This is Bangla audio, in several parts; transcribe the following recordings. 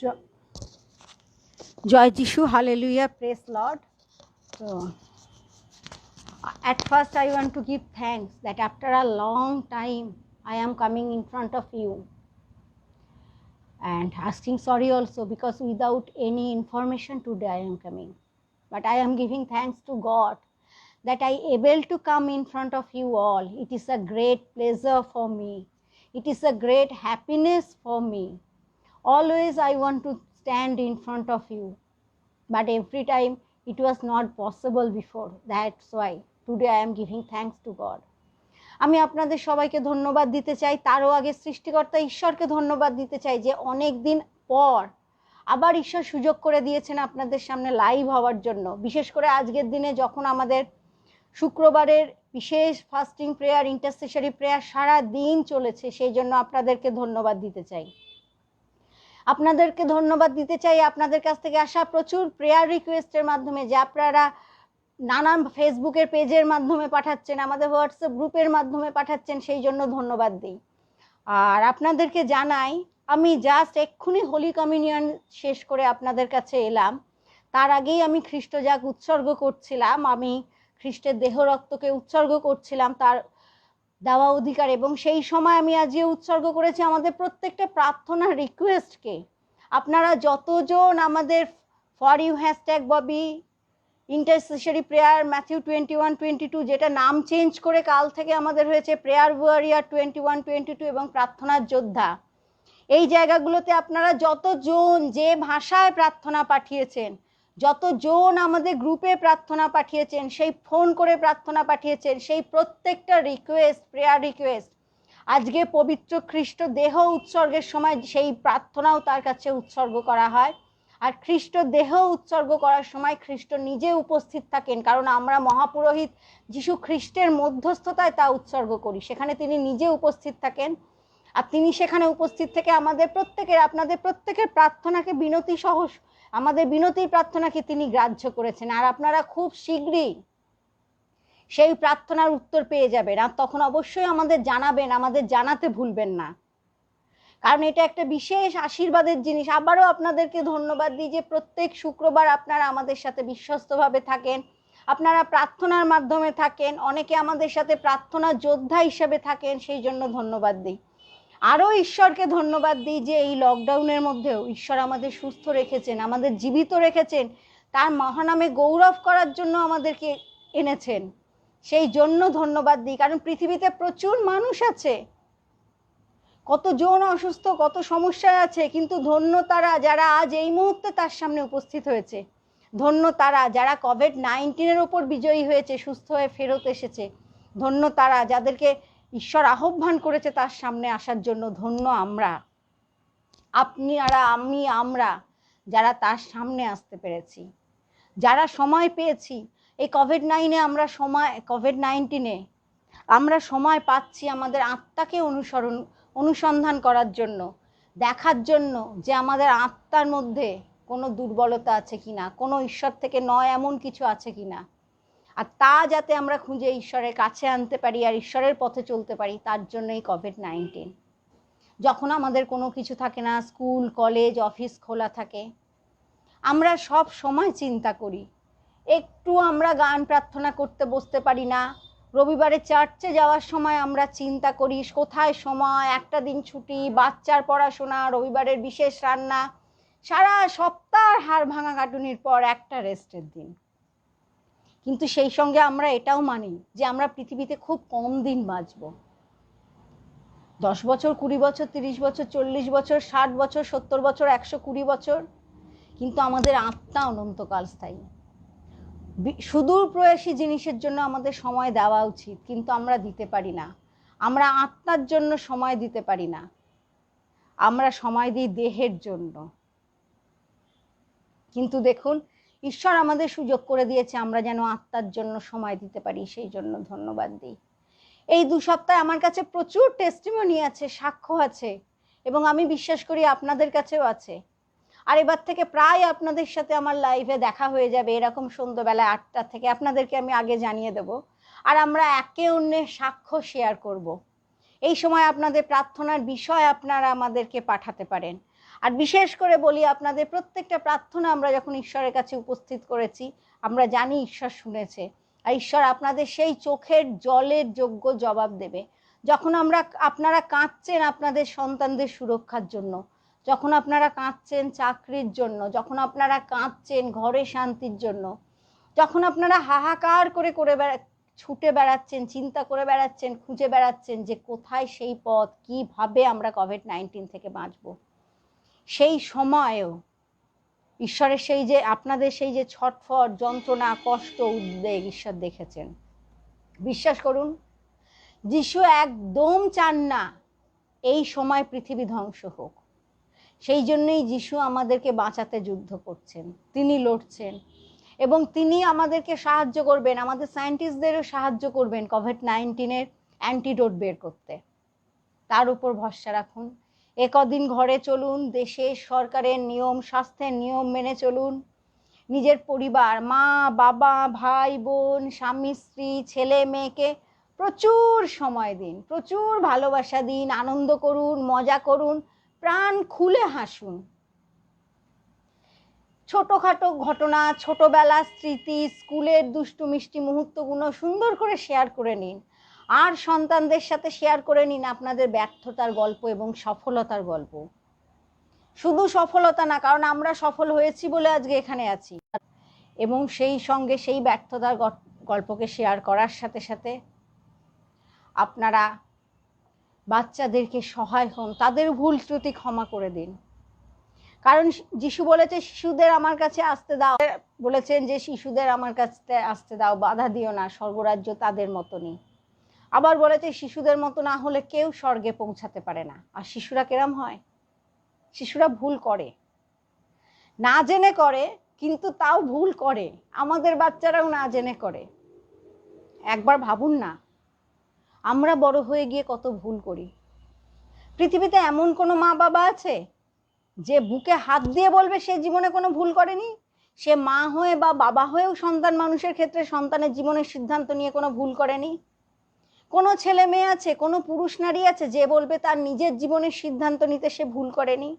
Jo- Joy Jishu, hallelujah, praise Lord. So, at first, I want to give thanks that after a long time, I am coming in front of you and asking sorry also because without any information today I am coming. But I am giving thanks to God that I able to come in front of you all. It is a great pleasure for me. It is a great happiness for me. Always I want to stand in front of you. But every time it was not possible before. That's why today I am giving thanks to God. আমি আপনাদের সবাইকে ধন্যবাদ দিতে চাই তারও আগে সৃষ্টিকর্তা ঈশ্বরকে ধন্যবাদ দিতে চাই যে অনেক দিন পর আবার ঈশ্বর সুযোগ করে দিয়েছেন আপনাদের সামনে লাইভ হওয়ার জন্য বিশেষ করে আজকের দিনে যখন আমাদের শুক্রবারের বিশেষ ফাস্টিং প্রেয়ার ইন্টারসেসারি প্রেয়ার সারা দিন চলেছে, সেই জন্য আপনাদেরকে ধন্যবাদ দিতে চাই আপনাদেরকে ধন্যবাদ দিতে চাই। আপনাদের কাছ থেকে আসা প্রচুর প্রেয়ার রিকোয়েস্টের মাধ্যমে যে আপনারা নানান ফেসবুকের পেজের মাধ্যমে পাঠাচ্ছেন, আমাদের হোয়াটসঅ্যাপ গ্রুপের মাধ্যমে পাঠাচ্ছেন, সেই জন্য ধন্যবাদ দিই। আর আপনাদেরকে জানাই, আমি জাস্ট এক্ষুনি হোলি কমিউনিয়ন শেষ করে আপনাদের কাছে এলাম। তার আগেই আমি খ্রিস্টজাগ উৎসর্গ করছিলাম। আমি খ্রিস্টের দেহ রক্তকে উৎসর্গ করছিলাম। তার দেওয়া অধিকার এবং সেই সময় আমি আজকে উৎসর্গ করেছি আমাদের প্রত্যেকটা প্রার্থনা রিকোয়েস্টকে আপনারা যতজন আমাদের for you hashtag Bobby intercessory prayer Matthew twenty one twenty two যেটা নাম চেঞ্জ করে কাল থেকে আমাদের হয়েছে prayer warrior twenty one twenty two এবং প্রার্থনার যোদ্ধা। এই জায়গাগুলোতে আপনারা যতজন যে ভাষায় প্রার্থনা পাঠিয়েছেন যতজন আমাদের গ্রুপে প্রার্থনা পাঠিয়েছেন, সেই ফোন করে প্রার্থনা পাঠিয়েছেন, সেই প্রত্যেকটা রিকোয়েস্ট প্রেয়ার রিকোয়েস্ট আজকে পবিত্র খ্রিস্ট দেহ উৎসর্গের সময় সেই প্রার্থনাও তার কাছে উৎসর্গ করা হয়। আর খ্রিস্ট দেহ উৎসর্গ করার সময় খ্রিস্ট নিজে উপস্থিত থাকেন, কারণ আমরা মহাপুরোহিত যিশু খ্রিস্টের মধ্যস্থতায় তা উৎসর্গ করি। সেখানে তিনি নিজে উপস্থিত থাকেন। আর তিনি সেখানে উপস্থিত থেকে আমাদের প্রত্যেকের, আপনাদের প্রত্যেকের প্রার্থনাকে বিনতি সহ আমাদের বিনতির প্রার্থনাকে তিনি গ্রাহ্য করেছেন, আর আপনারা খুব শীঘ্রই সেই প্রার্থনার উত্তর পেয়ে যাবেন। আর তখন অবশ্যই আমাদের জানাবেন, আমাদের জানাতে ভুলবেন না। কারণ এটা একটা বিশেষ আশীর্বাদের জিনিস। আবারও আপনাদেরকে ধন্যবাদ দিই যে প্রত্যেক শুক্রবার আপনারা আমাদের সাথে বিশ্বস্তভাবে থাকেন। আপনারা প্রার্থনার মাধ্যমে থাকেন, অনেকে আমাদের সাথে প্রার্থনা যোদ্ধা হিসেবে থাকেন, সেই জন্য ধন্যবাদ দিই। আরও ঈশ্বরকে ধন্যবাদ দিই যে এই লকডাউনের মধ্যেও ঈশ্বর আমাদের সুস্থ রেখেছেন, আমাদের জীবিত রেখেছেন, তার মহানামে গৌরব করার জন্য আমাদেরকে এনেছেন। সেই জন্য ধন্যবাদ দিই, কারণ পৃথিবীতে প্রচুর মানুষ আছে। কত কতজন অসুস্থ, কত সমস্যায় আছে, কিন্তু ধন্য তারা যারা আজ এই মুহূর্তে তার সামনে উপস্থিত হয়েছে। ধন্য তারা যারা কোভিড নাইন্টিনের ওপর বিজয়ী হয়েছে, সুস্থ হয়ে ফেরত এসেছে। ধন্য তারা যাদেরকে ঈশ্বর আহ্বান করেছে তার সামনে আসার জন্য, ধন্য আমরা। আপনি আর আমি আমরা যারা তার সামনে আসতে পেরেছি। যারা সময় পেয়েছি, এই কোভিড নাইনে আমরা সময় কোভিড নাইন্টিনে আমরা সময় পাচ্ছি আমাদের আত্মাকে অনুসরণ, অনুসন্ধান করার জন্য, দেখার জন্য যে আমাদের আত্মার মধ্যে কোনো দুর্বলতা আছে কি না কোনো ঈশ্বর থেকে নয় এমন কিছু আছে কিনা। আর তা যাতে আমরা খুঁজে ঈশ্বরের কাছে আনতে পারি আর ঈশ্বরের পথে চলতে পারি, তার জন্যই কোভিড নাইন্টিন যখন আমাদের কোনো কিছু থাকে না, স্কুল, কলেজ, অফিস খোলা থাকে, আমরা সব সময় চিন্তা করি, একটু আমরা গান প্রার্থনা করতে বসতে পারি না, রবিবারে চার্চে যাওয়ার সময় আমরা চিন্তা করি, কোথায় সময়, একটা দিন ছুটি, বাচ্চার পড়াশোনা, রবিবারের বিশেষ রান্না, সারা সপ্তাহ হাড় ভাঙা কাটুনির পর একটা রেস্টের দিন। কিন্তু সেই সঙ্গে আমরা এটাও মানি যে আমরা পৃথিবীতে খুব কম দিন বাঁচব। দশ বছর, কুড়ি বছর, তিরিশ বছর, চল্লিশ বছর, ষাট বছর, সত্তর বছর, একশো কুড়ি বছর, কিন্তু আমাদের আত্মা অনন্তকাল স্থায়ী। সুদূর প্রয়াসী জিনিসের জন্য আমাদের সময় দেওয়া উচিত, কিন্তু আমরা দিতে পারি না। আমরা আত্মার জন্য সময় দিতে পারি না। আমরা সময় দিই দেহের জন্য। কিন্তু দেখুন ঈশ্বর আমাদের সুযোগ করে দিয়েছে, আমরা যেন আত্মার জন্য সময় দিতে পারি, সেই জন্য ধন্যবাদ দিই। এই দু সপ্তাহে আমার কাছে প্রচুর টেস্টিমনি আছে, সাক্ষ্য আছে, এবং আমি বিশ্বাস করি আপনাদের কাছেও আছে। আর এবার থেকে প্রায় আপনাদের সাথে আমার লাইভে দেখা হয়ে যাবে, এরকম সন্ধ্যাবেলা আটটা থেকে। আপনাদেরকে আমি আগে জানিয়ে দেব। আর আমরা একে অন্যের সাক্ষ্য শেয়ার করব। এই সময় আপনাদের প্রার্থনার বিষয় আপনারা আমাদেরকে পাঠাতে পারেন। আর বিশেষ করে বলি আপনাদের প্রত্যেকটা প্রার্থনা আমরা যখন ঈশ্বরের কাছে উপস্থিত করেছি, আমরা জানি ঈশ্বর শুনেছে। আর ঈশ্বর আপনাদের সেই চোখের জলের যোগ্য জবাব দেবে। যখন আমরা, আপনারা কাঁদছেন আপনাদের সন্তানদের সুরক্ষার জন্য, যখন আপনারা কাঁদছেন চাকরির জন্য, যখন আপনারা কাঁদছেন ঘরে শান্তির জন্য, যখন আপনারা হাহাকার করে করে বেড়া, ছুটে বেড়াচ্ছেন, চিন্তা করে বেড়াচ্ছেন, খুঁজে বেড়াচ্ছেন যে কোথায় সেই পথ, কীভাবে আমরা কোভিড নাইন্টিন থেকে বাঁচব। সেই সময়েও ঈশ্বরের সেই যে, আপনাদের সেই যে ছটফট, যন্ত্রণা, কষ্ট, উদ্বেগ ঈশ্বর দেখেছেন। বিশ্বাস করুন, যিশু একদম চান না এই সময় পৃথিবী ধ্বংস হোক। সেই জন্যই যিশু আমাদেরকে বাঁচাতে যুদ্ধ করছেন, তিনি লড়ছেন এবং তিনি আমাদেরকে সাহায্য করবেন, আমাদের সায়েন্টিস্টদেরও সাহায্য করবেন কোভিড নাইন্টিনের অ্যান্টিডোট বের করতে। তার উপর ভরসা রাখুন। একদিন ঘরে চলুন দেশের সরকারের নিয়ম, স্বাস্থ্যের নিয়ম মেনে চলুন। নিজের পরিবার, মা, বাবা, ভাই, বোন, স্বামী, স্ত্রী, ছেলে, মেয়েকে প্রচুর সময় দিন, প্রচুর ভালোবাসা দিন, আনন্দ করুন, মজা করুন, প্রাণ খুলে হাসুন। ছোটোখাটো ঘটনা, ছোটোবেলার স্মৃতি, স্কুলের দুষ্টু মিষ্টি মুহূর্তগুলো সুন্দর করে শেয়ার করে নিন। আর সন্তানদের সাথে শেয়ার করে নিন আপনাদের ব্যর্থতার গল্প এবং সফলতার গল্প। শুধু সফলতা না, কারণ আমরা সফল হয়েছি বলে আজকে এখানে আছি। এবং সেই সঙ্গে সেই ব্যর্থতার গল্পকে শেয়ার করার সাথে সাথে আপনারা বাচ্চাদেরকে সহায় হন, তাদের ভুল ত্রুটি ক্ষমা করে দিন। কারণ যিশু বলেছে, শিশুদের আমার কাছে আসতে দাও। বলেছেন যে, শিশুদের আমার কাছে আসতে দাও, বাধা দিও না, স্বর্গরাজ্য তাদের মতনই। আবার বলেছে শিশুদের মতো না হলে কেউ স্বর্গে পৌঁছাতে পারে না। আর শিশুরা কেরাম হয়? শিশুরা ভুল করে। না জেনে করে, কিন্তু তাও ভুল করে। আমাদের বাচ্চারাও না জেনে করে। একবার ভাবুন না, আমরা বড় হয়ে গিয়ে কত ভুল করি। পৃথিবীতে এমন কোনো মা বাবা আছে, যে বুকে হাত দিয়ে বলবে সে জীবনে কোনো ভুল করেনি? সে মা হয়ে বা বাবা হয়েও সন্তান মানুষের ক্ষেত্রে সন্তানের জীবনের সিদ্ধান্ত নিয়ে কোনো ভুল করেনি? কোনো ছেলে মেয়ে আছে, কোনো পুরুষ নারী আছে যে বলবে তার নিজের জীবনের সিদ্ধান্ত নিতে সে ভুল করেনি?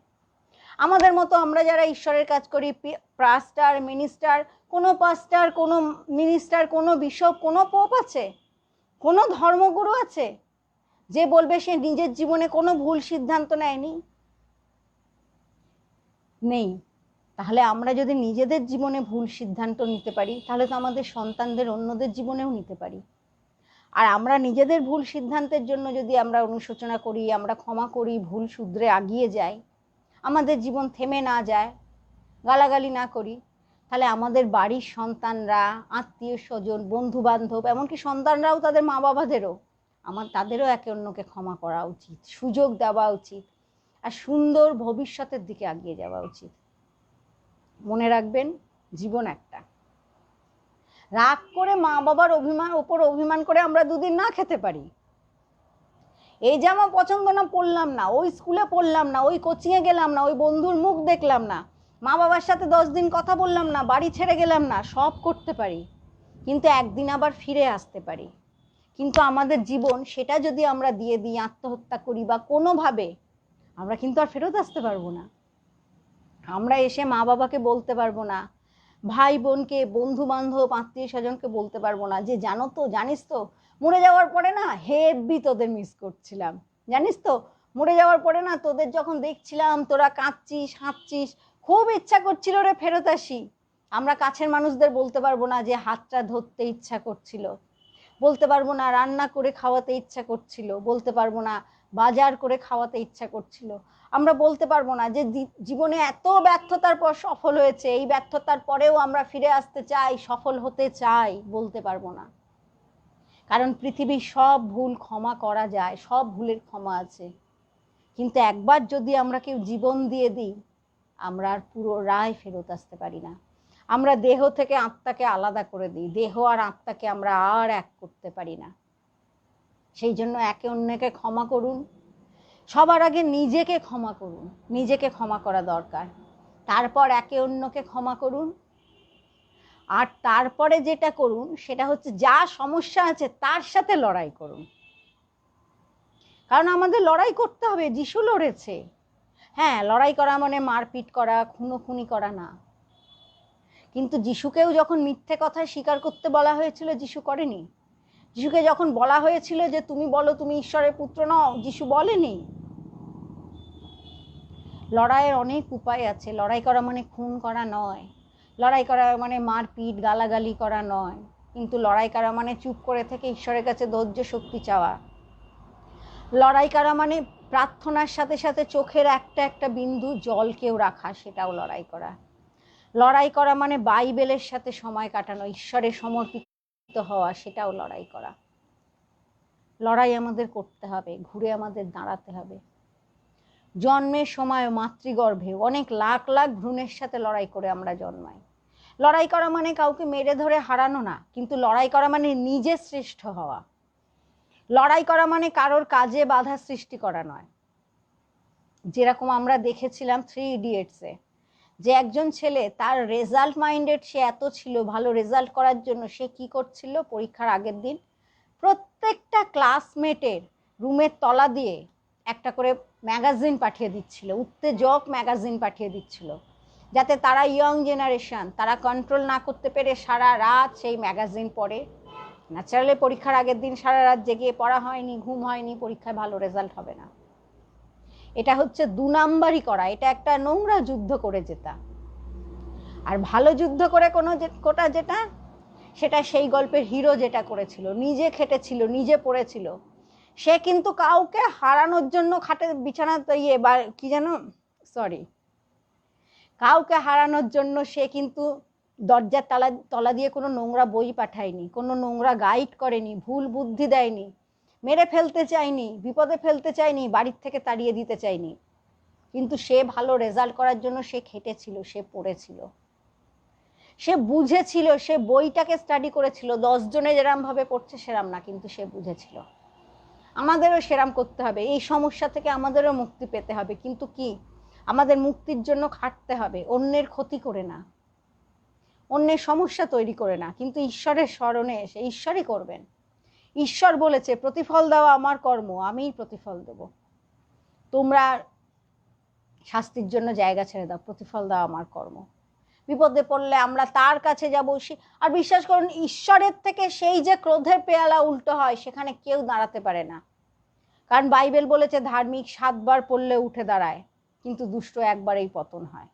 আমাদের মতো আমরা যারা ঈশ্বরের কাজ করি পাস্টার মিনিস্টার, কোনো পাস্টার, কোনো মিনিস্টার, কোনো বিশপ, কোনো পোপ আছে? কোনো ধর্মগুরু আছে যে বলবে সে নিজের জীবনে কোনো ভুল সিদ্ধান্ত নেয়নি? নেই। তাহলে আমরা যদি নিজেদের জীবনে ভুল সিদ্ধান্ত নিতে পারি, তাহলে তো আমাদের সন্তানদের অন্যদের জীবনেও নিতে পারি। আর আমরা নিজেদের ভুল সিদ্ধান্তের জন্য যদি আমরা অনুশোচনা করি, আমরা ক্ষমা করি, ভুল শুধরে আগিয়ে যাই, আমাদের জীবন থেমে না যায়, গালাগালি না করি, তাহলে আমাদের বাড়ির সন্তানরা, আত্মীয় স্বজন বন্ধু বান্ধব এমনকি সন্তানরাও তাদের মা বাবাদেরও আমার তাদেরও একে অন্যকে ক্ষমা করা উচিত, সুযোগ দেওয়া উচিত, আর সুন্দর ভবিষ্যতের দিকে এগিয়ে যাওয়া উচিত। মনে রাখবেন, জীবন একটা। রাগ করে মা বাবার অভিমান, ওপর অভিমান করে আমরা দুদিন না খেতে পারি। এই জামা পছন্দ না, পড়লাম না, ওই স্কুলে পড়লাম না, ওই কোচিংয়ে গেলাম না, ওই বন্ধুর মুখ দেখলাম না, মা বাবার সাথে দশ দিন কথা বললাম না, বাড়ি ছেড়ে গেলাম না, সব করতে পারি। কিন্তু একদিন আবার ফিরে আসতে পারি। কিন্তু আমাদের জীবন সেটা যদি আমরা দিয়ে দিই, আত্মহত্যা করি বা কোনোভাবে, আমরা কিন্তু আর ফেরত আসতে পারব না। আমরা এসে মা বাবাকে বলতে পারব না ভাই বোনকে বন্ধু বান্ধব আত্মীয় স্বজনকে বলতে পারব না। যে জানো তো, জানিস তো, মরে যাওয়ার পরে না হেভি তোদের মিস করছিলাম। জানিস তো, মরে যাওয়ার পরে না তোদের যখন দেখছিলাম, তোরা কাঁদছিস, হাঁটছিস, খুব ইচ্ছা করছিল রে ফেরত আসি। আমরা কাছের মানুষদের বলতে পারব না যে হাতটা ধরতে ইচ্ছা করছিল। বলতে পারব না রান্না করে খাওয়াতে ইচ্ছা করছিল। বলতে পারব না বাজার করে খাওয়াতে ইচ্ছা করছিল। আমরা বলতে পারব না যে জীবনে এত ব্যর্থতার পর সফল হয়েছে, এই ব্যর্থতার পরেও আমরা ফিরে আসতে চাই, সফল হতে চাই বলতে পারব না। কারণ পৃথিবীর সব ভুল ক্ষমা করা যায়, সব ভুলের ক্ষমা আছে। কিন্তু একবার যদি আমরা কেউ জীবন দিয়ে দিই, আমরা আর পুরো রায় ফেরত আসতে পারি না। আমরা দেহ থেকে আত্মাকে আলাদা করে দিই, দেহ আর আত্মাকে আমরা আর এক করতে পারি না। সেই জন্য একে অন্যকে ক্ষমা করুন। সবার আগে নিজেকে ক্ষমা করুন। নিজেকে ক্ষমা করা দরকার। তারপর একে অন্যকে ক্ষমা করুন। আর তারপরে যেটা করুন, সেটা হচ্ছে যা সমস্যা আছে তার সাথে লড়াই করুন। কারণ আমাদের লড়াই করতে হবে, যিশু লড়েছে। হ্যাঁ লড়াই করা মানে মারপিট করা, খুনোখুনি করা না। কিন্তু যিশুকেও যখন মিথ্যে কথা স্বীকার করতে বলা হয়েছিল, যিশু করেনি। যিশুকে যখন বলা হয়েছিল যে তুমি বলো তুমি ঈশ্বরের পুত্র নও, যিশু বলেনি। লড়াইয়ের অনেক উপায় আছে। লড়াই করা মানে খুন করা নয়। লড়াই করা মানে মারপিট, গালাগালি করা নয়। কিন্তু লড়াই করা মানে চুপ করে থেকে ঈশ্বরের কাছে ধৈর্য, শক্তি চাওয়া। লড়াই করা মানে প্রার্থনার সাথে সাথে চোখের একটা একটা বিন্দু জলকেও রাখা, সেটাও লড়াই করা। লড়াই করা মানে বাইবেলের সাথে সময় কাটানো, ঈশ্বরের সমর্পিত হওয়া, সেটাও লড়াই করা। লড়াই আমাদের করতে হবে, ঘুরে আমাদের দাঁড়াতে হবে। জন্মের সময় মাতৃগর্ভে অনেক লাখ লাখ ভ্রূণের সাথে লড়াই করে আমরা জন্মাই। লড়াই করা মানে কাউকে মেরে ধরে হারানো না, কিন্তু লড়াই করা মানে নিজে শ্রেষ্ঠ হওয়া। লড়াই করা মানে কারোর কাজে বাধা সৃষ্টি করা নয়। যেরকম আমরা দেখেছিলাম থ্রি ইডিয়েটসে যে একজন ছেলে, তার রেজাল্ট মাইন্ডেড সে এত ছিল, ভালো রেজাল্ট করার জন্য সে কি করছিল পরীক্ষার আগের দিন? প্রত্যেকটা ক্লাসমেটের রুমের তলা দিয়ে একটা করে ম্যাগাজিন পাঠিয়ে দিচ্ছিল, উত্তেজক ম্যাগাজিন পাঠিয়ে দিচ্ছিল, যাতে তারা ইয়ং জেনারেশন তারা কন্ট্রোল না করতে পেরে সারা রাত সেই ম্যাগাজিন পড়ে। ন্যাচারালি পরীক্ষার আগের দিন সারা রাত জেগে পড়া হয়নি, ঘুম হয়নি, পরীক্ষায় ভালো রেজাল্ট হবে না। এটা হচ্ছে দু নাম্বারই করা, এটা একটা নোংরা যুদ্ধ করে যেতা আর ভালো যুদ্ধ করে কোনো কোটা যেটা, সেটা সেই গল্পের হিরো যেটা করেছিল, নিজে খেটেছিল, নিজে পড়েছিল, সে কিন্তু কাউকে হারানোর জন্য খাটে বিছানা ইয়ে বা কি যেন সরি কাউকে হারানোর জন্য সে কিন্তু দরজার তলা তলা দিয়ে কোনো নোংরা বই পাঠায়নি, কোনো নোংরা গাইড করেনি, ভুল বুদ্ধি দেয়নি। মেরে ফেলতে চায়নি, বিপদে ফেলতে চায়নি, বাড়ির থেকে তাড়িয়ে দিতে চায়নি। কিন্তু সে ভালো রেজাল্ট করার জন্য সে খেটেছিল, সে পড়েছিল। সে বুঝেছিল, সে বইটাকে স্টাডি করেছিল। দশজনে যেরামভাবে পড়ছে সেরাম না, কিন্তু সে বুঝেছিল। আমাদেরও সেরাম করতে হবে। এই সমস্যা থেকে আমাদেরও মুক্তি পেতে হবে। কিন্তু কি? আমাদের মুক্তির জন্য খাটতে হবে। অন্যের ক্ষতি করে না। অন্যের সমস্যা তৈরি করে না। কিন্তু ঈশ্বরের স্মরণে এসে, ঈশ্বরই করবেন। ঈশ্বর বলেছে, প্রতিফল দেওয়া আমার কর্ম, আমিই প্রতিফল দেব। তোমরা শাস্তির জন্য জায়গা ছেড়ে দাও, প্রতিফল দাও আমার কর্ম। বিপদে পড়লে আমরা তার কাছে যাব আর বিশ্বাস করুন, ঈশ্বরের থেকে সেই যে ক্রোধের পেয়ালা উল্টো হয়, সেখানে কেউ দাঁড়াতে পারে না। কারণ বাইবেল বলেছে, ধার্মিক সাতবার পড়লে উঠে দাঁড়ায়, কিন্তু দুষ্ট একবারেই পতন হয়।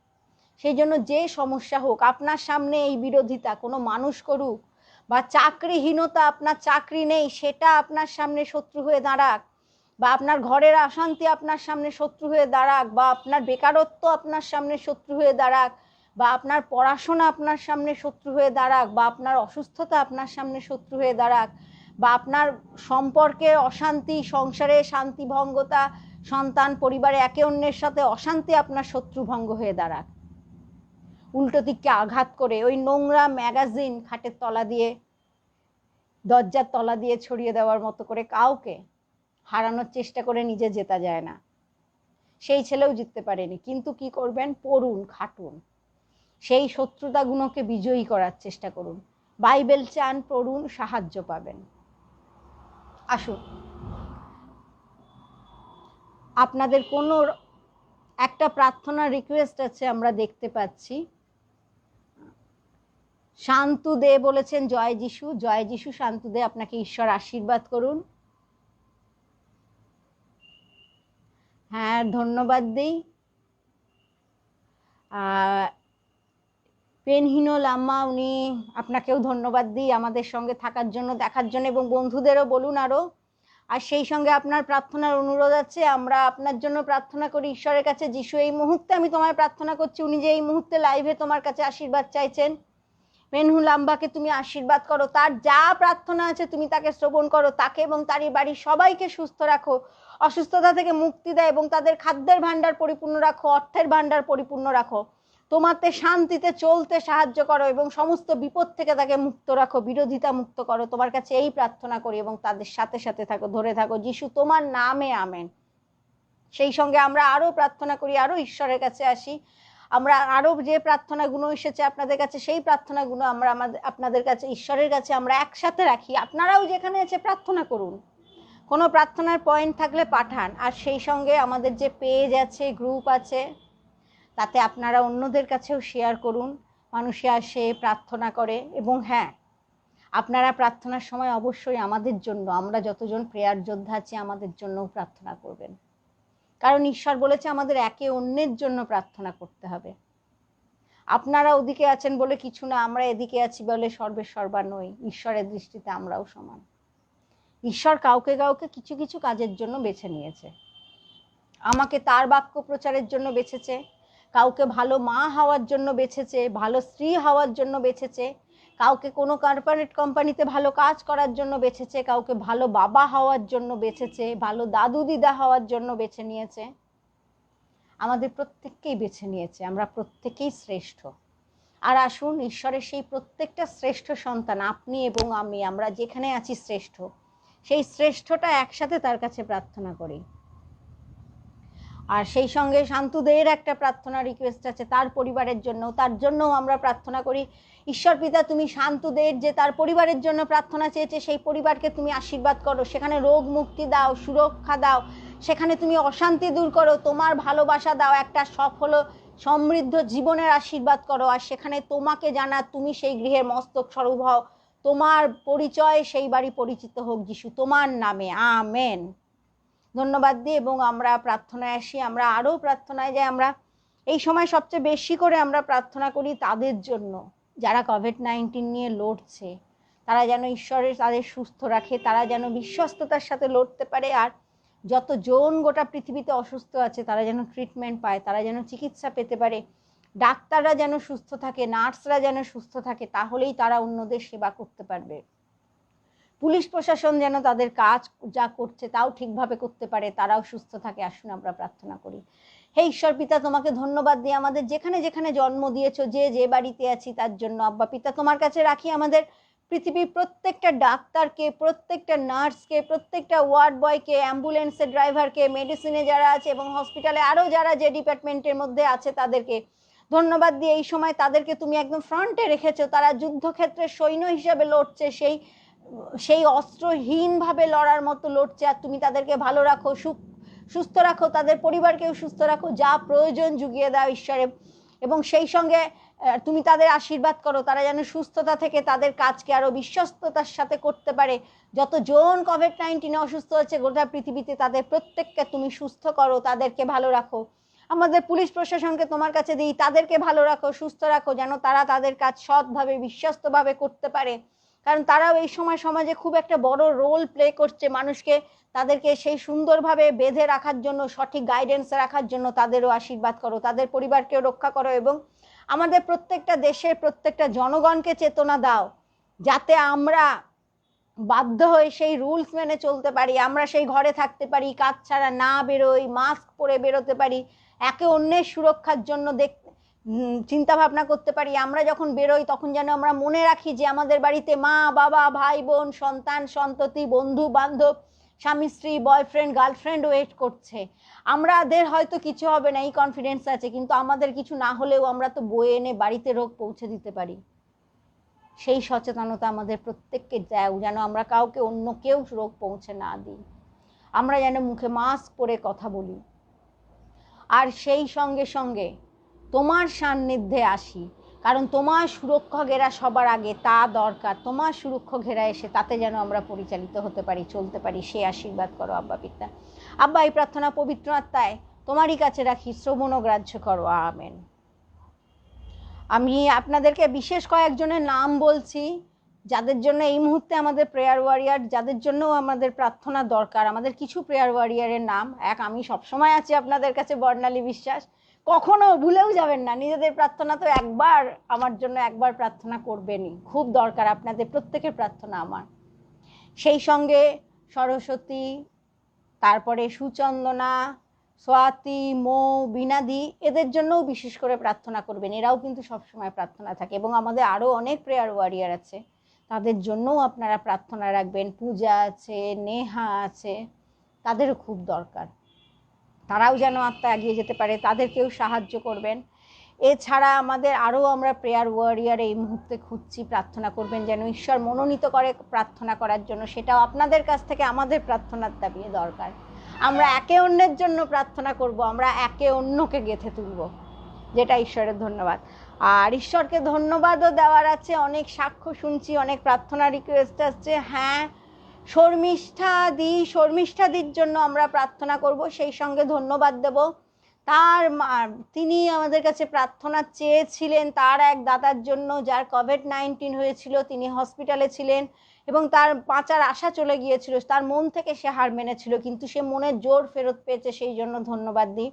সেই জন্য যে সমস্যা হোক, আপনার সামনে এই বিরোধিতা, কোনো মানুষ করুক বা চাকরিহীনতা, আপনার চাকরি নেই, সেটা আপনার সামনে শত্রু হয়ে দাঁড়াক। বা আপনার ঘরের অশান্তি আপনার সামনে শত্রু হয়ে দাঁড়াক, বা আপনার বেকারত্ব আপনার সামনে শত্রু হয়ে দাঁড়াক, বা আপনার পড়াশোনা আপনার সামনে শত্রু হয়ে দাঁড়াক, বা আপনার অসুস্থতা আপনার সামনে শত্রু হয়ে দাঁড়াক, বা আপনার সম্পর্কে অশান্তি, সংসারে শান্তিভঙ্গতা সন্তান, পরিবারে একে অন্যের সাথে অশান্তি আপনার শত্রুভঙ্গ হয়ে দাঁড়াক। উল্টো দিককে আঘাত করে ওই নোংরা ম্যাগাজিন খাটের তলা দিয়ে, দরজার তলা দিয়ে ছড়িয়ে দেওয়ার মতো করে কাউকে হারানোর চেষ্টা করে নিজে জেতা যায় না। সেই ছেলেও জিততে পারেনি। কিন্তু কি করবেন? পড়ুন, খাটুন। সেই শত্রুতাগুলোকে বিজয়ী করার চেষ্টা করুন। বাইবেল চান, পড়ুন, সাহায্য পাবেন। আসুন। আপনাদের কোনো একটা প্রার্থনা রিকোয়েস্ট আছে, আমরা দেখতে পাচ্ছি। শান্তু দে বলেছেন, জয় যিশু জয় যিশু, শান্তু দে, আপনাকে ঈশ্বর আশীর্বাদ করুন। হ্যাঁ ধন্যবাদ দিই। পেনহীন লাম্মা উনি আপনাকেও ধন্যবাদ দিই আমাদের সঙ্গে থাকার জন্য, দেখার জন্য, এবং বন্ধুদেরও বলুন আরও আর সেই সঙ্গে আপনার প্রার্থনার অনুরোধ আছে, আমরা আপনার জন্য প্রার্থনা করি, ঈশ্বরের কাছে যিশু এই মুহূর্তে আমি তোমায় প্রার্থনা করছি, উনি যে এই মুহূর্তে লাইভে তোমার কাছে আশীর্বাদ চাইছেন। মেনহু লাম্বাকে তুমি আশীর্বাদ করো, তার যা প্রার্থনা আছে তুমি তাকে শ্রবণ করো, তাকে এবং তারই বাড়ির সবাইকে সুস্থ রাখো, অসুস্থতা থেকে মুক্তি দেয় এবং তাদের খাদ্যের ভাণ্ডার পরিপূর্ণ রাখো, অর্থের ভাণ্ডার পরিপূর্ণ রাখো। তোমাতে শান্তিতে চলতে সাহায্য করো এবং সমস্ত বিপদ থেকে তাকে মুক্ত রাখো, বিরোধিতা মুক্ত করো। তোমার কাছে এই প্রার্থনা করি এবং তাদের সাথে সাথে থাকো, ধরে থাকো। যিশু, তোমার নামে, আমেন। সেই সঙ্গে আমরা আরও প্রার্থনা করি, আরও ঈশ্বরের কাছে আসি। আমরা আরও যে প্রার্থনাগুলো এসেছে আপনাদের কাছে, সেই প্রার্থনাগুলো আমরা আমাদের, আপনাদের কাছে, ঈশ্বরের কাছে আমরা একসাথে রাখি। আপনারাও যেখানে আছে প্রার্থনা করুন। কোনো প্রার্থনার পয়েন্ট থাকলে পাঠান। আর সেই সঙ্গে আমাদের যে পেজ আছে, গ্রুপ আছে, তাতে আপনারা অন্যদের কাছেও শেয়ার করুন। মানুষে আসে, প্রার্থনা করে এবং হ্যাঁ আপনারা প্রার্থনার সময় অবশ্যই আমাদের জন্য, আমরা যতজন প্রেয়ার যোদ্ধা আছি, আমাদের জন্যও প্রার্থনা করবেন। কারণ ঈশ্বর বলেছে আমাদের একে অন্যের জন্য প্রার্থনা করতে হবে। আপনারা ওদিকে আছেন বলে কিছু না, আমরা এদিকে আছি বলে সর্বে সর্বা নই, ঈশ্বরের দৃষ্টিতে আমরাও সমান। ঈশ্বর কাউকে কাউকে কিছু কিছু কাজের জন্য বেছে নিয়েছে। আমাকে তার বাক্য প্রচারের জন্য বেছেছে, কাউকে ভালো মা হওয়ার জন্য বেছেছে, ভালো স্ত্রী হওয়ার জন্য বেছেছে কাউকে কোনো কর্পোরেট কোম্পানিতে ভালো কাজ করার জন্য বেছেছে, কাউকে ভালো বাবা হওয়ার জন্য বেছেছে, ভালো দাদু দিদা হওয়ার জন্য বেছে নিয়েছে। আমাদের প্রত্যেককেই বেছে নিয়েছে, আমরা প্রত্যেকেই শ্রেষ্ঠ। আর আসুন, ঈশ্বরের সেই প্রত্যেকটা শ্রেষ্ঠ সন্তান, আপনি এবং আমি, আমরা যেখানে আছি শ্রেষ্ঠ, সেই শ্রেষ্ঠটা একসাথে তার কাছে প্রার্থনা করি। আর সেই সঙ্গে শান্তুদের একটা প্রার্থনা রিকোয়েস্ট আছে, তার পরিবারের জন্য, তার জন্যও আমরা প্রার্থনা করি ঈশ্বর পিতা, তুমি শান্তুদের যে তার পরিবারের জন্য প্রার্থনা চেয়েছে, সেই পরিবারকে তুমি আশীর্বাদ করো। সেখানে রোগ মুক্তি দাও, সুরক্ষা দাও। সেখানে তুমি অশান্তি দূর করো, তোমার ভালোবাসা দাও। একটা সফল সমৃদ্ধ জীবনের আশীর্বাদ করো। আর সেখানে তোমাকে জানা, তুমি সেই গৃহের মস্তক স্বরূপ হও। তোমার পরিচয় সেই বাড়ি পরিচিত হোক যিশু, তোমার নামে। আমেন। ধন্যবাদ দিই এবং আমরা প্রার্থনায় আসি। আমরা আরও প্রার্থনায় যাই। আমরা এই সময় সবচেয়ে বেশি করে আমরা প্রার্থনা করি তাদের জন্য। যারা কোভিড নাইন্টিন নিয়ে লড়ছে, তারা যেন ঈশ্বরের তাদের সুস্থ রাখে, তারা যেন বিশ্বস্ততার সাথে লড়তে পারে, আর যত জন গোটা পৃথিবীতে অসুস্থ আছে, তারা যেন ট্রিটমেন্ট পায়, তারা যেন চিকিৎসা পেতে পারে, ডাক্তাররা যেন সুস্থ থাকে, নার্সরা যেন সুস্থ থাকে, তাহলেই তারা অন্যদের সেবা করতে পারবে। পুলিশ প্রশাসন যেন তাদের কাজ যা করছে, তাও ঠিকভাবে করতে পারে, তারাও সুস্থ থাকে, আসুন আমরা প্রার্থনা করি। হে ঈশ্বর পিতা তোমাকে ধন্যবাদ দিয়ে আমাদের যেখানে যেখানে জন্ম দিয়েছ, যে যে বাড়িতে আছি, তার জন্য আব্বা পিতা তোমার কাছে রাখি। আমাদের পৃথিবীর প্রত্যেকটা ডাক্তারকে, প্রত্যেকটা নার্সকে, প্রত্যেকটা ওয়ার্ড বয়কে, অ্যাম্বুলেন্সের ড্রাইভারকে, মেডিসিনে যারা আছে এবং হসপিটালে আরও যারা যে ডিপার্টমেন্টের মধ্যে আছে তাদেরকে ধন্যবাদ দিয়ে এই সময় তাদেরকে তুমি একদম ফ্রন্টে রেখেছো। তারা যুদ্ধক্ষেত্রে সৈন্য হিসাবে লড়ছে, সেই সেই অস্ত্রহীনভাবে লড়ার মতো লড়ছে, আর তুমি তাদেরকে ভালো রাখো, সুখ সুস্থ রাখো, তাদের পরিবারকেও সুস্থ রাখো, যা প্রয়োজন জুগিয়ে দাও ঈশ্বরে। এবং সেই সঙ্গে তুমি তাদের আশীর্বাদ করো, তারা যেন সুস্থতা থেকে তাদের কাজকে আরও বিশ্বস্ততার সাথে করতে পারে। যত যতজন কোভিড নাইন্টিনে অসুস্থ হচ্ছে গোটা পৃথিবীতে, তাদের প্রত্যেককে তুমি সুস্থ করো, তাদেরকে ভালো রাখো। আমাদের পুলিশ প্রশাসনকে তোমার কাছে দিই, তাদেরকে ভালো রাখো, সুস্থ রাখো, যেন তারা তাদের কাজ সৎভাবে, বিশ্বস্তভাবে করতে পারে। কারণ তারাও এই সময় সমাজে খুব একটা বড় রোল প্লে করছে। মানুষকে তাদেরকে সেই সুন্দরভাবে বেঁধে রাখার জন্য, সঠিক গাইডেন্স রাখার জন্য তাদেরও আশীর্বাদ করো, তাদের পরিবারকেও রক্ষা করো এবং আমাদের প্রত্যেকটা দেশের প্রত্যেকটা জনগণকে চেতনা দাও, যাতে আমরা বাধ্য হয়ে সেই রুলস মেনে চলতে পারি, আমরা সেই ঘরে থাকতে পারি, কাজ ছাড়া না বেরোই মাস্ক পরে বেরোতে পারি, একে অন্যের সুরক্ষার জন্য দেখ চিন্তা ভাবনা করতে পারি, আমরা যখন বেরোই তখন যেন আমরা মনে রাখি যে আমাদের বাড়িতে মা, বাবা, ভাই, বোন, সন্তান, সন্ততি, বন্ধু, বান্ধব, স্বামী, স্ত্রী বয়ফ্রেন্ড গার্লফ্রেন্ড ওয়েট করছে। আমাদের হয়তো কিছু হবে না, এই কনফিডেন্স আছে, কিন্তু আমাদের কিছু না হলেও আমরা তো বয়ে এনে বাড়িতে রোগ পৌঁছে দিতে পারি। সেই সচেতনতা আমাদের প্রত্যেককে দেয় যেন আমরা কাউকে অন্য কেউ রোগ পৌঁছে না দিই। আমরা যেন মুখে মাস্ক পরে কথা বলি। আর সেই সঙ্গে সঙ্গে তোমার সান্নিধ্যে আসি। কারণ তোমার সুরক্ষা ঘেরা সবার আগে তা দরকার। তোমার সুরক্ষা ঘেরা এসে তাতে যেন আমরা পরিচালিত হতে পারি, চলতে পারি, সে আশীর্বাদ করো আব্বা পিতা। আব্বা, এই প্রার্থনা পবিত্র আত্মায় তোমারই কাছে রাখি, শ্রবণ গ্রাহ্য করো। আমেন। আমি আপনাদেরকে বিশেষ কয়েকজনের নাম বলছি, যাদের জন্য এই মুহূর্তে আমাদের প্রেয়ার ওয়ারিয়ার যাদের জন্য আমাদের প্রার্থনা দরকার। আমাদের কিছু প্রেয়ার ওয়ারিয়ারের নাম। এক, আমি সবসময় আছি আপনাদের কাছে বর্ণালী বিশ্বাস। কখনো ভুলেও যাবেন না। নিজেদের প্রার্থনা তো একবার আমার জন্য একবার প্রার্থনা করবেনই। খুব দরকার আপনাদের, প্রত্যেকের প্রার্থনা আমার। সেই সঙ্গে সরস্বতী, তারপরে সুচন্দনা সোয়াতি মৌ বিনাদি এদের জন্যও বিশেষ করে প্রার্থনা করবেন। এরাও কিন্তু সবসময় প্রার্থনা থাকে এবং আমাদের আরও অনেক প্রেয়ার ওয়ারিয়ার আছে। তাদের জন্যও আপনারা প্রার্থনা রাখবেন। পূজা আছে, নেহা আছে, তাদেরও খুব দরকার। তারাও যেন আত্মা এগিয়ে যেতে পারে, তাদেরকেও সাহায্য করবেন। এছাড়া আমাদের আরও আমরা প্রেয়ার ওয়ারিয়ার এই মুহূর্তে খুঁজছি, প্রার্থনা করবেন যেন ঈশ্বর মনোনীত করে প্রার্থনা করার জন্য। সেটাও আপনাদের কাছ থেকে আমাদের প্রার্থনার দাবি দরকার। আমরা একে অন্যের জন্য প্রার্থনা করব, আমরা একে অন্যকে গেথে তুলব, যেটা ঈশ্বরের ধন্যবাদ। আর ঈশ্বরকে ধন্যবাদও দেওয়ার আছে, অনেক সাক্ষ্য শুনছি, অনেক প্রার্থনা রিকোয়েস্ট আসছে হ্যাঁ শর্মিষ্ঠা দি শর্মিষ্ঠাদির জন্য আমরা প্রার্থনা করব, সেই সঙ্গে ধন্যবাদ দেব। তার তিনি আমাদের কাছে প্রার্থনা চেয়েছিলেন, তার এক দাদার জন্য যার কোভিড নাইন্টিন হয়েছিল, তিনি হসপিটালে ছিলেন এবং তার বাঁচার আশা চলে গিয়েছিল, তার মন থেকে সে হার মেনেছিল, কিন্তু সে মনের জোর ফেরত পেয়েছে, সেই জন্য ধন্যবাদ দিই।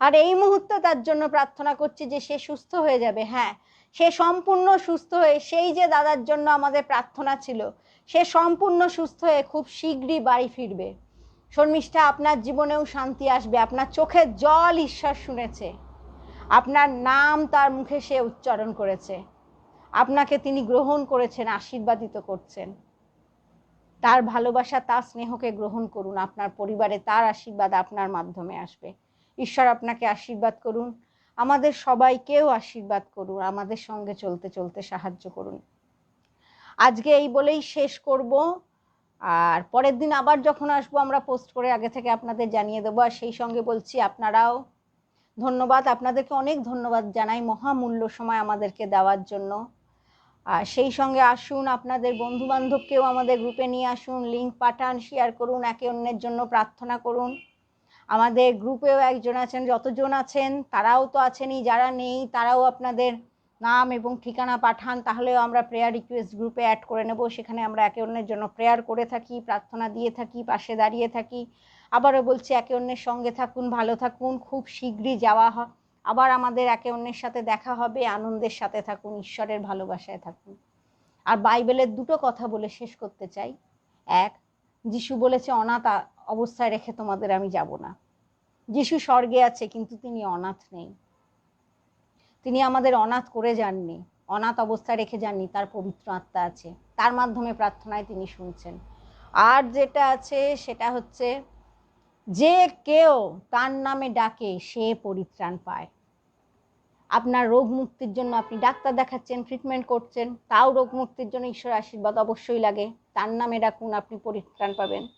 আর এই মুহূর্তে তার জন্য প্রার্থনা করছি যে সে সুস্থ হয়ে যাবে হ্যাঁ সে সম্পূর্ণ সুস্থ হয়ে, সেই যে দাদার জন্য আমাদের প্রার্থনা ছিল সে সম্পূর্ণ সুস্থ হয়ে খুব শীঘ্রই বাড়ি ফিরবে। শর্মিষ্ঠা, আপনার জীবনেও শান্তি আসবে। আপনার চোখের জল ঈশ্বর শুনেছে। আপনার নাম তার মুখে সে উচ্চারণ করেছে। আপনাকে তিনি গ্রহণ করেছেন, আশীর্বাদিত করছেন। তার ভালোবাসা, তার স্নেহকে গ্রহণ করুন। আপনার পরিবারে তার আশীর্বাদ আপনার মাধ্যমে আসবে। ঈশ্বর আপনাকে আশীর্বাদ করুন। আমাদের সবাইকেও আশীর্বাদ করুন। আমাদের সঙ্গে চলতে চলতে সাহায্য করুন। আজকে এই বলেই শেষ করব। আর পরের দিন আবার যখন আসব, আমরা পোস্ট করে আগে থেকে আপনাদের জানিয়ে দেবো। আর সেই সঙ্গে বলছি আপনারাও ধন্যবাদ। আপনাদেরকে অনেক ধন্যবাদ জানাই মহামূল্য সময় আমাদেরকে দেওয়ার জন্য। আর সেই সঙ্গে আসুন, আপনাদের বন্ধু বান্ধবকেও আমাদের গ্রুপে নিয়ে আসুন লিঙ্ক পাঠান শেয়ার করুন, একে অন্যের জন্য প্রার্থনা করুন। আমাদের গ্রুপেও একজন আছেন, যতজন আছেন, তারাও তো আছেনই, যারা নেই, তারাও আপনাদের নাম এবং ঠিকানা পাঠান, তাহলেও আমরা প্রেয়ার রিকোয়েস্ট গ্রুপে অ্যাড করে নেব। সেখানে আমরা একে অন্যের জন্য প্রেয়ার করে থাকি, প্রার্থনা দিয়ে থাকি, পাশে দাঁড়িয়ে থাকি। আবারও বলছি, একে অন্যের সঙ্গে থাকুন, ভালো থাকুন, খুব শীঘ্রই যাওয়া হয়। আবার আমাদের একে অন্যের সাথে দেখা হবে, আনন্দের সাথে থাকুন, ঈশ্বরের ভালোবাসায় থাকুন। আর বাইবেলের দুটো কথা বলে শেষ করতে চাই। এক, যিশু বলেছে, অনাথ অবস্থায় রেখে তোমাদের আমি যাব না। যিশু স্বর্গে আছে, কিন্তু তিনি অনাথ নেই। তিনি আমাদের অনাথ করে যাননি, অনাথ অবস্থায় রেখে যাননি, তার পবিত্র আত্মা আছে। তার মাধ্যমে প্রার্থনায় তিনি শুনছেন। আর যেটা আছে সেটা হচ্ছে, যে কেউ তার নামে ডাকে, সে পরিত্রাণ পায়। আপনার রোগ মুক্তির জন্য আপনি ডাক্তার দেখাচ্ছেন ট্রিটমেন্ট করছেন, তাও রোগ মুক্তির জন্য ঈশ্বর আশীর্বাদ অবশ্যই লাগে। তার নামে ডাকুন, আপনি পরিত্রাণ পাবেন।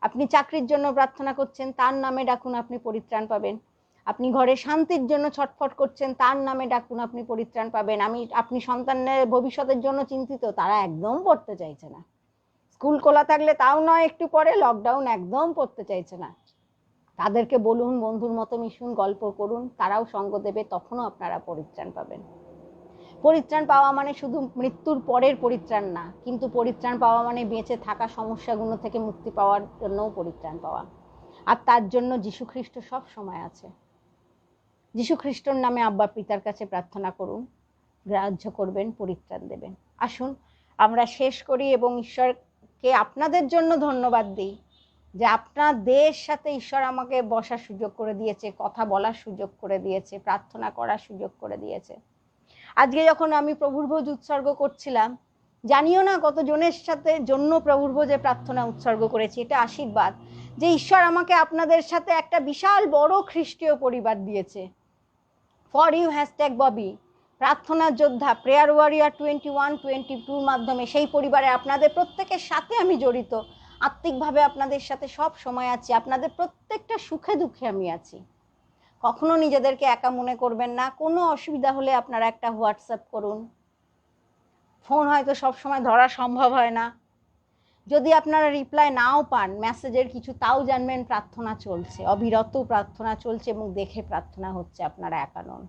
আপনি চাকরির জন্য প্রার্থনা করছেন, তার নামে ডাকুন, আপনি পরিত্রাণ পাবেন। আপনি ঘরে শান্তির জন্য ছটফট করছেন, তার নামে ডাকুন, আপনি পরিত্রাণ পাবেন। আমি, আপনি সন্তানের ভবিষ্যতের জন্য চিন্তিত, তারা একদম পড়তে চাইছে না। স্কুল খোলা থাকলে তাও নয়, একটু পরে লকডাউন একদম পড়তে চাইছে না। তাদেরকে বলুন, বন্ধুর মতো মিশুন, গল্প করুন, তারাও সঙ্গ দেবে, তখনও আপনারা পরিত্রাণ পাবেন। পরিত্রাণ পাওয়া মানে শুধু মৃত্যুর পরের পরিত্রাণ না, কিন্তু পরিত্রাণ পাওয়া মানে বেঁচে থাকা সমস্যাগুলো থেকে মুক্তি পাওয়ার জন্যও পরিত্রাণ পাওয়া। আর তার জন্য যীশু খ্রিস্ট সব সময় আছে। যীশু খ্রিস্টর নামে আব্বা পিতার কাছে প্রার্থনা করুন, গ্রাহ্য করবেন, পরিত্রাণ দেবেন। আসুন, আমরা শেষ করি এবং ঈশ্বরকে আপনাদের জন্য ধন্যবাদ দিই যে আপনার দেশ সাথে ঈশ্বর আমাকে বসার সুযোগ করে দিয়েছে, কথা বলার সুযোগ করে দিয়েছে, প্রার্থনা করার সুযোগ করে দিয়েছে। আজকে যখন আমি প্রভুর ভোজ উৎসর্গ করছিলাম, জানিও না কতজনের সাথে জন্য প্রভুর ভোজে প্রার্থনা উৎসর্গ করেছি, এটা আশীর্বাদ যে ঈশ্বর আমাকে আপনাদের সাথে একটা বিশাল বড় খ্রিস্টীয় পরিবার দিয়েছে। For you hashtag Bobby. প্রার্থনা যোদ্ধা, prayer warrior twenty one twenty টুর মাধ্যমে সেই পরিবারে আপনাদের প্রত্যেকের সাথে আমি জড়িত। আত্মিকভাবে আপনাদের সাথে সব সময় আছি। আপনাদের প্রত্যেকটা সুখে দুঃখে আমি আছি। কখনো নিজেদেরকে একা মনে করবেন না। কোনো অসুবিধা হলে আপনারা একটা হোয়াটসঅ্যাপ করুন। ফোন হয়তো সব সময় ধরা সম্ভব হয় না। যদি আপনারা রিপ্লাই নাও পান মেসেজের কিছু, তাও জানবেন প্রার্থনা চলছে। অবিরত প্রার্থনা চলছে এবং দেখে প্রার্থনা হচ্ছে আপনারা একা নন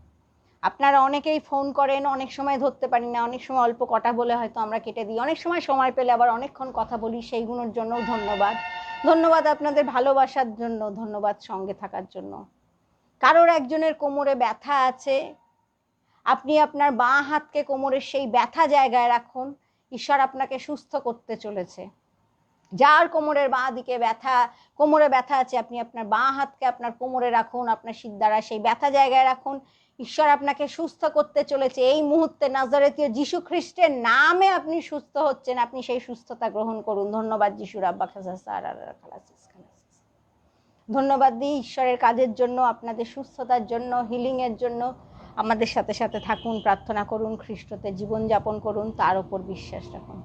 আপনারা অনেকেই ফোন করেন, অনেক সময় ধরতে পারি না, অনেক সময় অল্প কটা বলে হয়তো আমরা কেটে দিই, অনেক সময় সময় পেলে আবার অনেকক্ষণ কথা বলি, সেইগুলোর জন্যও ধন্যবাদ। ধন্যবাদ আপনাদের ভালোবাসার জন্য, ধন্যবাদ সঙ্গে থাকার জন্য। কারোর একজনের কোমরে ব্যথা আছে, আপনি আপনার বাঁ হাতকে কোমরের সেই ব্যথা জায়গায় রাখুন, ঈশ্বর আপনাকে সুস্থ করতে চলেছে। যার কোমরের বাঁ দিকে ব্যথা, কোমরে ব্যথা আছে, আপনি আপনার বাঁ হাতকে আপনার কোমরে রাখুন, আপনার সিদ্ধারা সেই ব্যথা জায়গায় রাখুন। ঈশ্বর আপনাকে সুস্থ করতে চলেছে। এই মুহূর্তে নাজারেতীয় যিশু খ্রিস্টের নামে আপনি সুস্থ হচ্ছেন। আপনি সেই সুস্থতা গ্রহণ করুন। ধন্যবাদ যিশুর আব্বা ধন্যবাদ দিই ঈশ্বরের কাজের জন্য, আপনাদের সুস্থতার জন্য হিলিংয়ের জন্য। আমাদের সাথে সাথে থাকুন, প্রার্থনা করুন, খ্রিস্টতে জীবনযাপন করুন, তার ওপর বিশ্বাস রাখুন।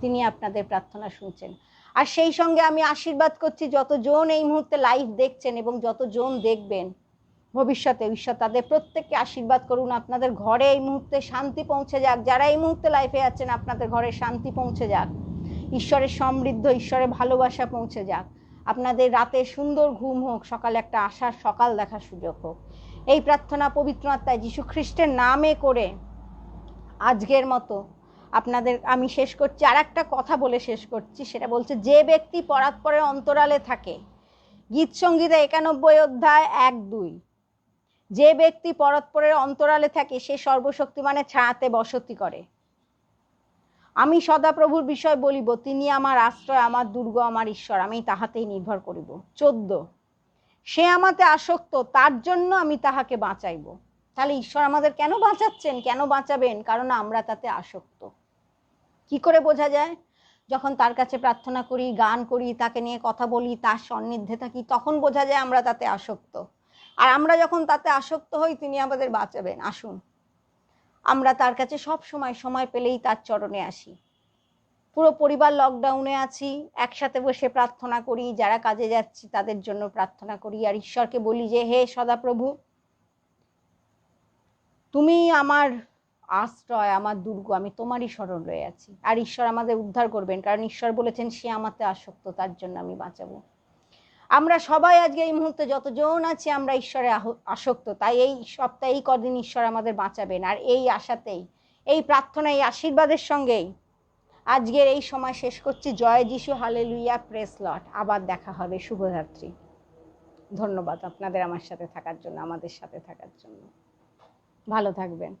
তিনি আপনাদের প্রার্থনা শুনছেন। আর সেই সঙ্গে আমি আশীর্বাদ করছি যতজন এই মুহূর্তে লাইভ দেখছেন এবং যতজন দেখবেন, ভবিষ্যতে ঈশ্বর তাদের প্রত্যেককে আশীর্বাদ করুন। আপনাদের ঘরে এই মুহূর্তে শান্তি পৌঁছে যাক। যারা এই মুহূর্তে লাইফে আছেন, আপনাদের ঘরে শান্তি পৌঁছে যাক। ঈশ্বরের সমৃদ্ধ, ঈশ্বরের ভালোবাসা পৌঁছে যাক। আপনাদের রাতে সুন্দর ঘুম হোক, সকালে একটা আশার সকাল দেখার সুযোগ হোক। এই প্রার্থনা পবিত্র আত্মায় যীশু খ্রিস্টের নামে করে আজকের মতো আপনাদের, আমি শেষ করছি আর একটা কথা বলে শেষ করছি, সেটা বলছে, যে ব্যক্তি পরাৎপরের অন্তরালে থাকে। গীত সঙ্গীতে একানব্বই অধ্যায় এক দুই। যে ব্যক্তি পরস্পরের অন্তরালে থাকে, সে সর্বশক্তিমানের ছায়াতে বসতি করে। আমি সদাপ্রভুর বিষয় বলিব, তিনি আমার আশ্রয়, আমার দুর্গ, আমার ঈশ্বর, আমি তাহাতেই নির্ভর করিব। চোদ্দ। সে আমাতে আসক্ত, তার জন্য আমি তাহাকে বাঁচাইব। তাহলে ঈশ্বর আমাদের কেন বাঁচাচ্ছেন, কেন বাঁচাবেন? কারণ আমরা তাতে আসক্ত। কি করে বোঝা যায়? যখন তার কাছে প্রার্থনা করি, গান করি, তাকে নিয়ে কথা বলি, তার সন্নিধ্যে থাকি, তখন বোঝা যায় আমরা তাতে আসক্ত। আর আমরা যখন তাতে আসক্ত হই, তিনি আমাদের বাঁচাবেন। আসুন। আমরা তার কাছে সব সময় সময় পেলেই তার চরণে আসি। পুরো পরিবার লকডাউনে আছি, একসাথে বসে প্রার্থনা করি, যারা কাজে যাচ্ছি তাদের জন্য প্রার্থনা করি, আর ঈশ্বরকে বলি যে, হে সদাপ্রভু, তুমি আমার আশ্রয় আমার দুর্গ, আমি তোমারই স্মরণ রয়ে আছি। আর ঈশ্বর আমাদের উদ্ধার করবেন, কারণ ঈশ্বর বলেছেন, সে আমাতে আসক্ত, তার জন্য আমি বাঁচাবো। আমরা সবাই আজকে এই মুহূর্তে যতজন আছি, আমরা ঈশ্বরে আসক্ত। তাই এই সপ্তাহে, এই কদিন ঈশ্বর আমাদের বাঁচাবেন। আর এই আশাতেই, এই প্রার্থনা, এই আশীর্বাদের সঙ্গেই আজকের এই সময় শেষ করছি। জয় যিশু হালে লুইয়া প্রেস লট। আবার দেখা হবে শুভরাত্রি। ধন্যবাদ আপনাদের আমার সাথে থাকার জন্য, আমাদের সাথে থাকার জন্য। ভালো থাকবেন।